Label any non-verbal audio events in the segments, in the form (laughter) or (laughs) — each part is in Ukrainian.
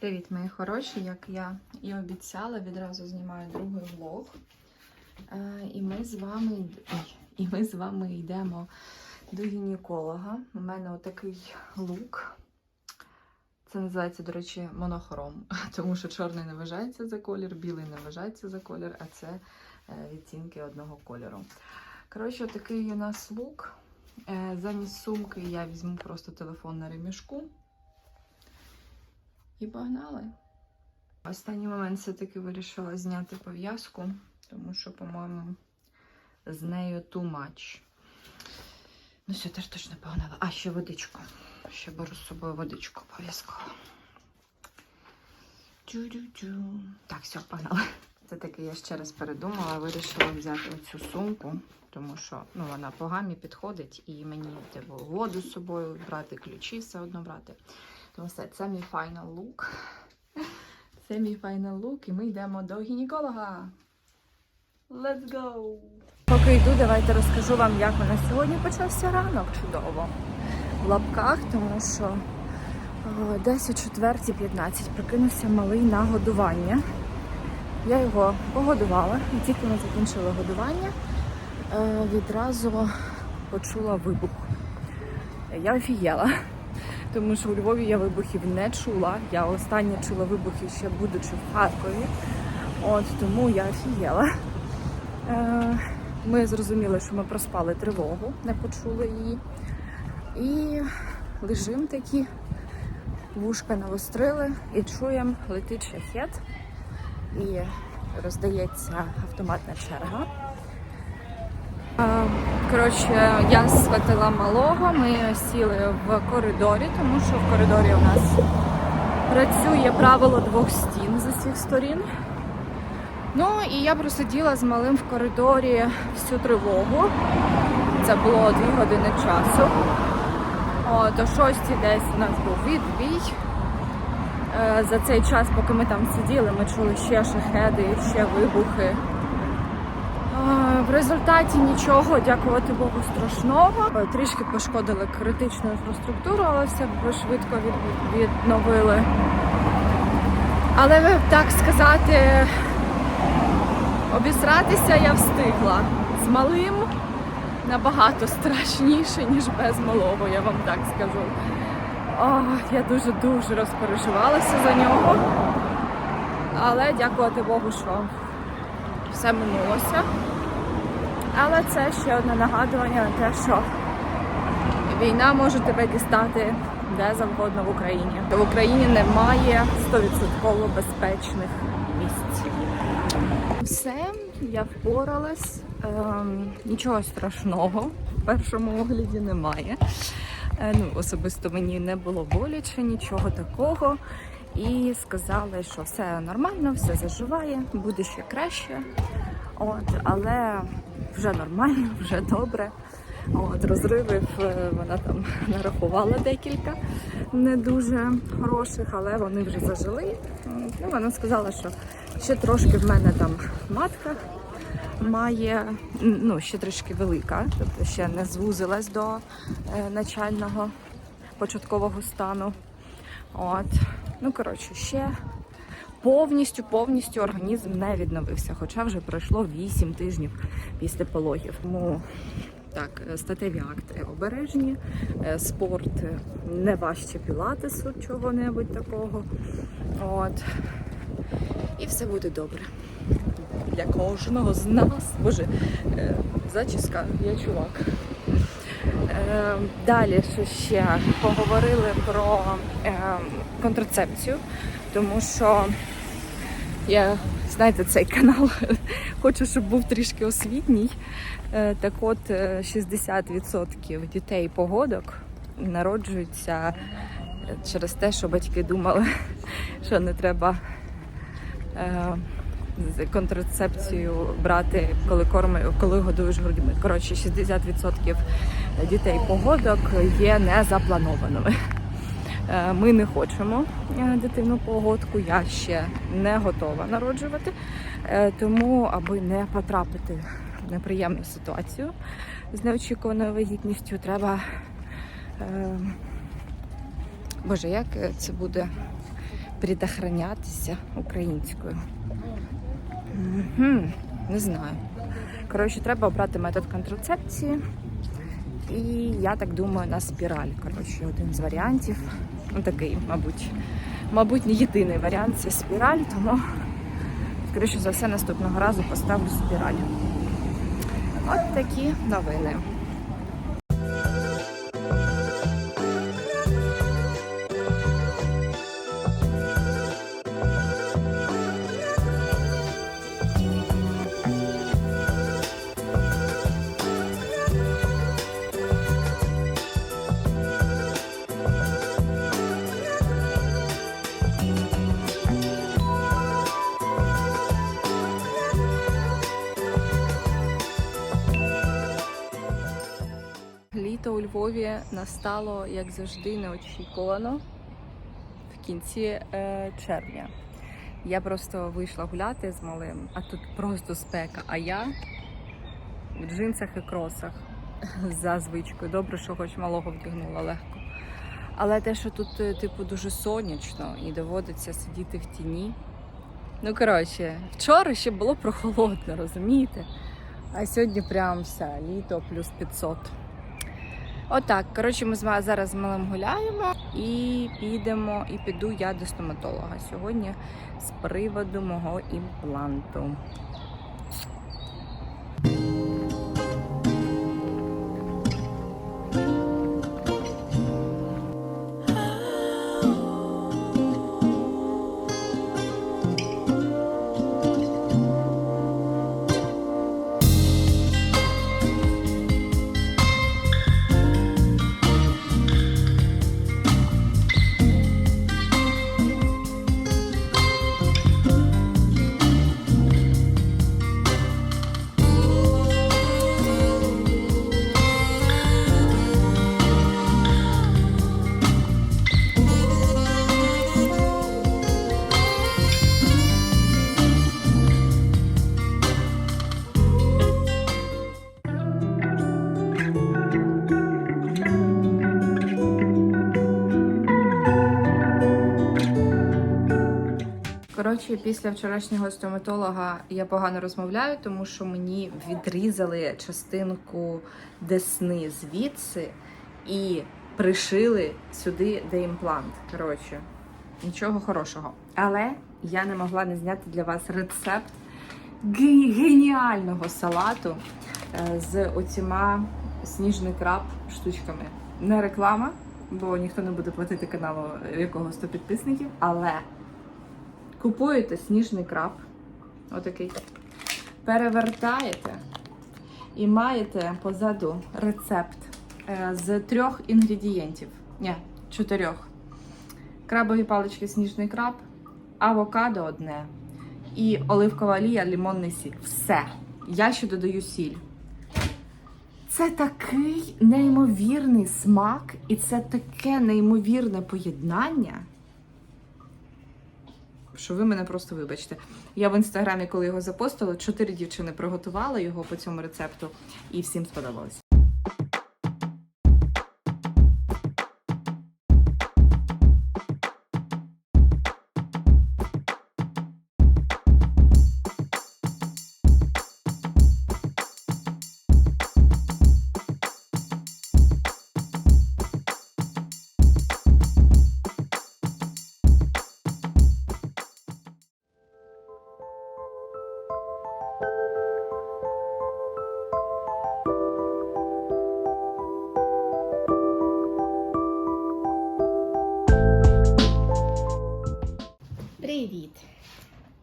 Привіт, мої хороші! Як я і обіцяла, відразу знімаю другий влог. Е, і ми з вами і ми з вами йдемо до гінеколога. У мене отакий лук. Це називається, до речі, монохром, (laughs) тому що чорний не вважається за колір, білий не вважається за колір, а це е, відтінки одного кольору. Коротше, такий у нас лук. Е, Замість сумки я візьму просто телефон на ремішку. І погнали. Останній момент все-таки вирішила зняти пов'язку, тому що, по-моєму, з нею too much. Ну, все, теж точно погнала. А, ще водичку. Ще беру з собою водичку обов'язково. Так, все, погнали. Це таки я ще раз передумала, вирішила взяти оцю сумку, тому що ну, вона по гамі підходить і мені треба воду з собою брати, ключі все одно брати. Тому все, це мій final look. Це мій final look, і ми йдемо до гінеколога. Let's go! Поки йду, давайте розкажу вам, як у нас сьогодні почався ранок чудово. В лапках, тому що десь о 4.15 прикинувся малий на годування. Я його погодувала, і тільки ми закінчили годування, е, відразу почула вибух. Я офігела тому що у Львові я вибухів не чула. Я останнє чула вибухи ще будучи в Харкові. От тому я офігела. Е, Ми зрозуміли, що ми проспали тривогу, не почули її. І лежимо такі, вушка навострили і чуємо, летить шахет. І роздається автоматна черга. Коротше, я схватила малого, ми сіли в коридорі, тому що в коридорі у нас працює правило двох стін з усіх сторін. Ну і я просиділа з малим в коридорі всю тривогу. Це було дві години часу. О, до шостій десь у нас був відбій. Е, За цей час, поки ми там сиділи, ми чули ще шахеди, ще вибухи. В результаті нічого, дякувати Богу, страшного. Е, Трішки пошкодили критичну інфраструктуру, але все швидко від- відновили. Але ви так сказати, обісратися я встигла. З малим набагато страшніше, ніж без малого, я вам так скажу. О, я дуже-дуже розпереживалася за нього. Але дякувати Богу, що все минулося. Але це ще одне нагадування на те, що війна може тебе дістати де завгодно в Україні. В Україні немає 100% безпечних місць. Все, я впоралась. Ем, нічого страшного в першому огляді немає. Е, ну, особисто мені не було боляче, нічого такого. І сказали, що все нормально, все заживає, буде ще краще. От, але вже нормально, (laughs) вже добре. От, розривів е, вона там (laughs) нарахувала декілька не дуже хороших, але вони вже зажили. Ну, вона сказала, що ще трошки в мене там матка має, ну, ще трішки велика, тобто ще не звузилась до е, начального початкового стану. От. Ну, коротше, ще повністю, повністю організм не відновився, хоча вже пройшло 8 тижнів після пологів. Тому так, е, статеві акти обережні, е, спорт е, не важче пілатесу, чого-небудь такого. От. І все буде добре. Для кожного з нас. Боже, зачіска, я чувак. Далі що ще поговорили про контрацепцію, тому що я, знаєте, цей канал (laughs) хочу, щоб був трішки освітній. Е, Так от е, 60% дітей погодок народжуються через те, що батьки думали, (laughs) що не треба е, контрацепцію брати, коли корми, коли годуєш грудьми. Коротше, 60% дітей погодок є незапланованими. Е, Ми не хочемо е, дитину погодку, я ще не готова народжувати. Е, Тому, аби не потрапити в неприємну ситуацію з неочікуваною вагітністю, треба. Боже, як це буде предохранятися українською. Угу, не знаю. Коротше, треба обрати метод контрацепції. І я так думаю, на спіраль. Коротше, один з варіантів. Ну, такий, мабуть, мабуть, не єдиний варіант це спіраль, тому, скоріше за все, наступного разу поставлю спіраль. От такі новини. Львові настало, як завжди, неочікувано в кінці е, червня. Я просто вийшла гуляти з малим, а тут просто спека. А я в джинсах і кросах (laughs) за звичкою. Добре, що хоч малого вдягнула легко. Але те, що тут, е, типу, дуже сонячно і доводиться сидіти в тіні. Ну, коротше, вчора ще було прохолодно, розумієте? А сьогодні прям все, літо плюс 500. Отак, коротше, ми зараз з малим гуляємо і підемо, і піду я до стоматолога сьогодні з приводу мого імпланту. Коротше, після вчорашнього стоматолога я погано розмовляю, тому що мені відрізали частинку десни звідси і пришили сюди де імплант. Коротше, нічого хорошого. Але я не могла не зняти для вас рецепт геніального салату е, з оціма сніжний краб штучками. Не реклама, бо ніхто не буде платити каналу е, якого 100 підписників, але. Купуєте сніжний краб, отакий, перевертаєте і маєте позаду рецепт е, з трьох інгредієнтів. Ні, чотирьох. Крабові палички, сніжний краб, авокадо одне і оливкова олія, лимонний сік. Все. Я ще додаю сіль. Це такий неймовірний смак, і це таке неймовірне поєднання що ви мене просто вибачте. Я в інстаграмі, коли його запостила, чотири дівчини приготували його по цьому рецепту, і всім сподобалось.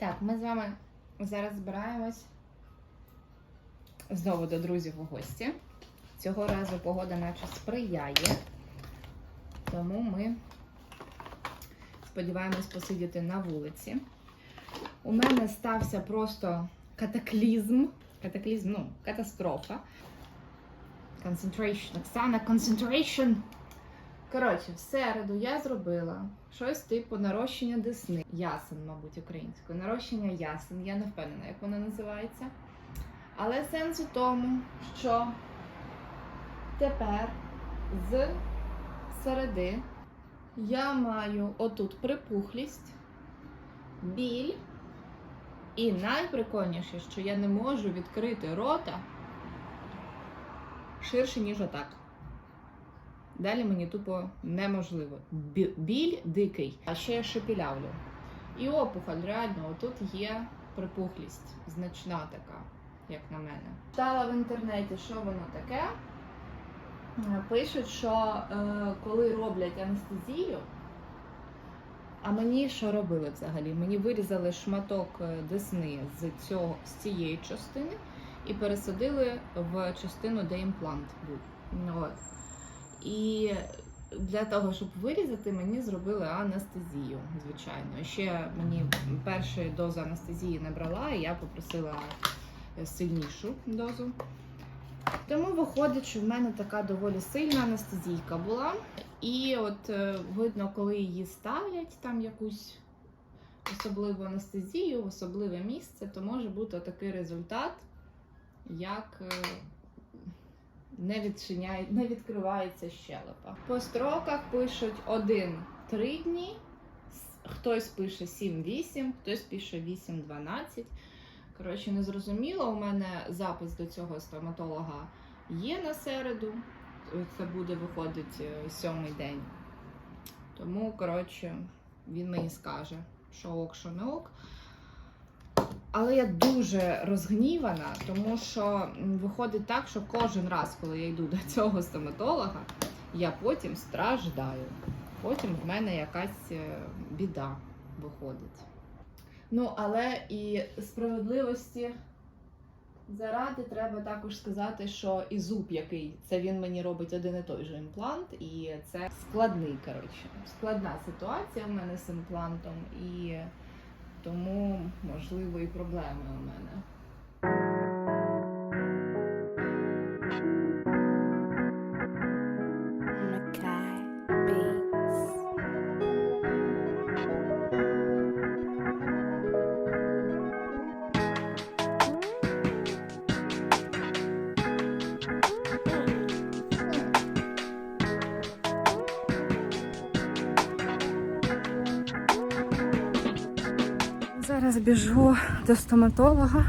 Так, ми з вами зараз збираємось знову до друзів у гості. Цього разу погода наче сприяє, тому ми сподіваємось посидіти на вулиці. У мене стався просто катаклізм. Катаклізм, ну, катастрофа. Concentration. Оксана, concentration. Коротше, в середу я зробила щось типу нарощення десни. Ясен, мабуть, українською. Нарощення ясен. Я не впевнена, як воно називається. Але сенс у тому, що тепер з середи я маю отут припухлість біль. І найприкольніше, що я не можу відкрити рота ширше, ніж отак. Далі мені тупо неможливо. Біль дикий, а ще я шепілявлю. І опухоль, реально, тут є припухлість, значна така, як на мене. Читала в інтернеті, що воно таке. Е, Пишуть, що е, коли роблять анестезію, а мені що робили взагалі? Мені вирізали шматок е, десни з, цього, з цієї частини і пересадили в частину, де імплант був. От. І для того, щоб вирізати, мені зробили анестезію, звичайно. Ще мені перша доза анестезії не брала, і я попросила сильнішу дозу. Тому виходить, що в мене така доволі сильна анестезійка була. І от е, видно, коли її ставлять там якусь особливу анестезію, особливе місце, то може бути такий результат, як е, не, відчиняє, не відкривається щелепа. По строках пишуть 1-3 дні, хтось пише 7-8, хтось пише 8-12. Коротше, не зрозуміло. У мене запис до цього стоматолога є на середу. Це буде виходить е, сьомий день. Тому, коротше, він мені скаже, що ок, що не ок. Але я дуже розгнівана, тому що виходить так, що кожен раз, коли я йду до (laughs) цього стоматолога, я потім страждаю. Потім в мене якась е, біда виходить. Ну, але і справедливості заради треба також сказати, що і зуб, який це він мені робить один і той же імплант, і це складний, коротше, складна ситуація в мене з імплантом, і тому можливо і проблеми у мене. Зараз біжу до стоматолога,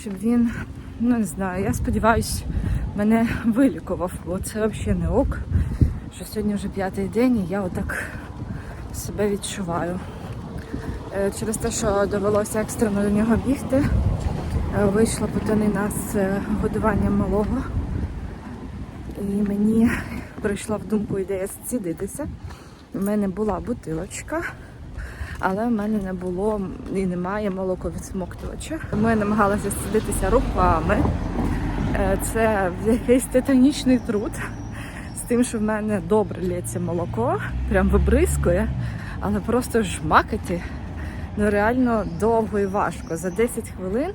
щоб він, ну не знаю, я сподіваюся, мене вилікував, бо це взагалі не ок. Що сьогодні вже п'ятий день і я отак себе відчуваю. Е, Через те, що довелося екстрено до нього бігти, е, вийшла потонина з е, годуванням малого. І мені прийшла в думку ідея зцідитися. У мене була бутилочка але в мене не було і немає молоковідсмоктувача. Тому я намагалася сидитися руками. Е, Це якийсь титанічний труд з тим, що в мене добре лється молоко, прям вибризкує, але просто жмакати ну реально довго і важко. За 10 хвилин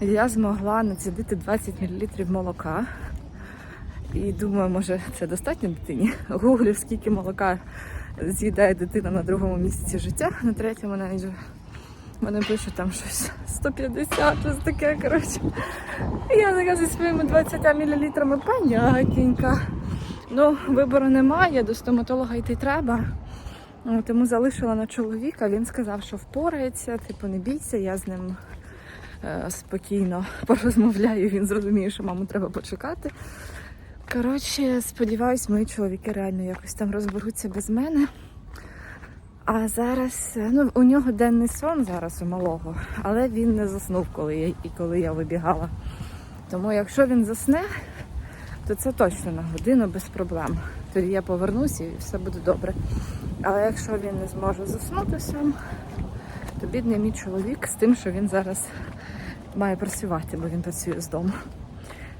я змогла націдити 20 мл молока. І думаю, може це достатньо дитині. Гуглю, скільки молока з'їдає дитина на другому місяці життя, на третьому навіть вже мене пише там щось 150, щось таке, коротше. Я така зі своїми 20 мл понятненька. Ну, вибору немає, до стоматолога йти треба. Ну, Тому залишила на чоловіка. Він сказав, що впорається, типу, не бійся, я з ним е, спокійно порозмовляю. Він зрозуміє, що маму треба почекати. Коротше, сподіваюсь, мої чоловіки реально якось там розберуться без мене. А зараз, ну, у нього денний сон зараз у малого, але він не заснув, коли я, і коли я вибігала. Тому якщо він засне, то це точно на годину без проблем. Тоді я повернуся і все буде добре. Але якщо він не зможе заснути сам, то бідний мій чоловік з тим, що він зараз має працювати, бо він працює з дому.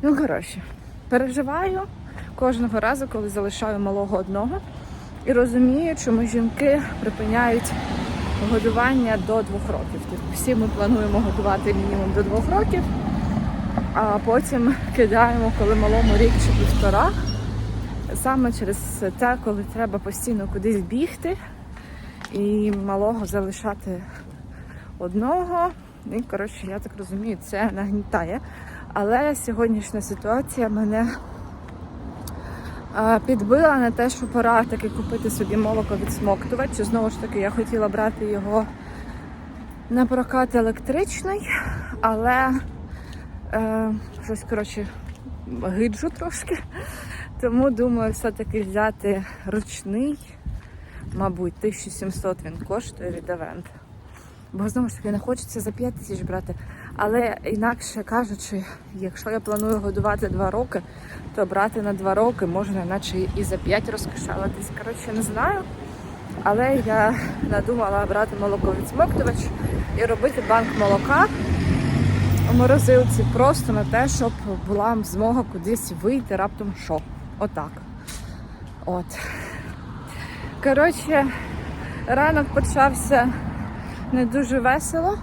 Ну, коротше, переживаю кожного разу, коли залишаю малого одного. І розумію, чому жінки припиняють годування до двох років. Тобто всі ми плануємо годувати мінімум до двох років, а потім кидаємо, коли малому рік чи півтора. Саме через те, коли треба постійно кудись бігти і малого залишати одного. І, коротше, я так розумію, це нагнітає. Але сьогоднішня ситуація мене підбила на те, що пора таки купити собі молоко відсмоктувач. Знову ж таки, я хотіла брати його на прокат електричний, але е, щось, коротше, гиджу трошки. Тому думаю, все-таки взяти ручний, мабуть, 1700 він коштує від Авент. Бо знову ж таки не хочеться за 5 тисяч брати. Але інакше кажучи, якщо я планую годувати 2 роки, то брати на 2 роки можна наче і за 5 розкошелитись. Коротше, не знаю. Але я надумала брати молоко відсмоктувач і робити банк молока у морозилці просто на те, щоб була змога кудись вийти раптом що. Отак. От. Коротше, ранок почався не дуже весело.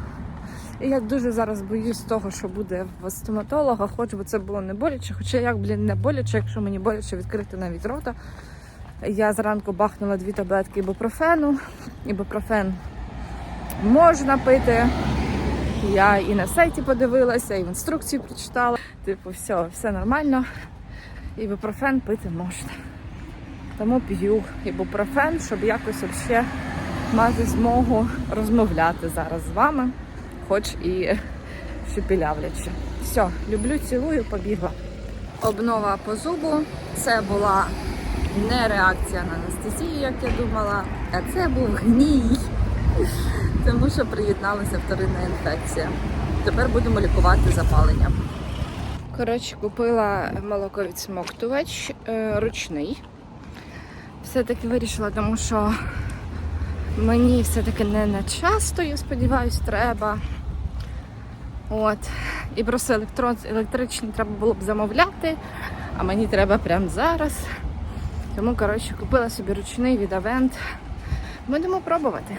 Я дуже зараз боюсь того, що буде в стоматолога, хоч би це було не боляче. Хоча як, блін, не боляче, якщо мені боляче відкрити навіть рота. Я зранку бахнула дві таблетки ібупрофену. Ібупрофен можна пити. Я і на сайті подивилася, і в інструкції прочитала. Типу, все, все нормально. Ібупрофен пити можна. Тому п'ю ібупрофен, щоб якось взагалі мати змогу розмовляти зараз з вами, хоч і шепілявлячи. Все, люблю, цілую, побігла. Обнова по зубу. Це була не реакція на анестезію, як я думала, а це був гній. Тому що приєдналася вторинна інфекція. Тепер будемо лікувати запалення. Коротше, купила молоковідсмоктувач е, ручний. Все-таки вирішила, тому що мені все-таки не на часто, я сподіваюся, треба. От. І просто електрон, електричний треба було б замовляти, а мені треба прямо зараз. Тому, коротше, купила собі ручний від Авент. Будемо пробувати.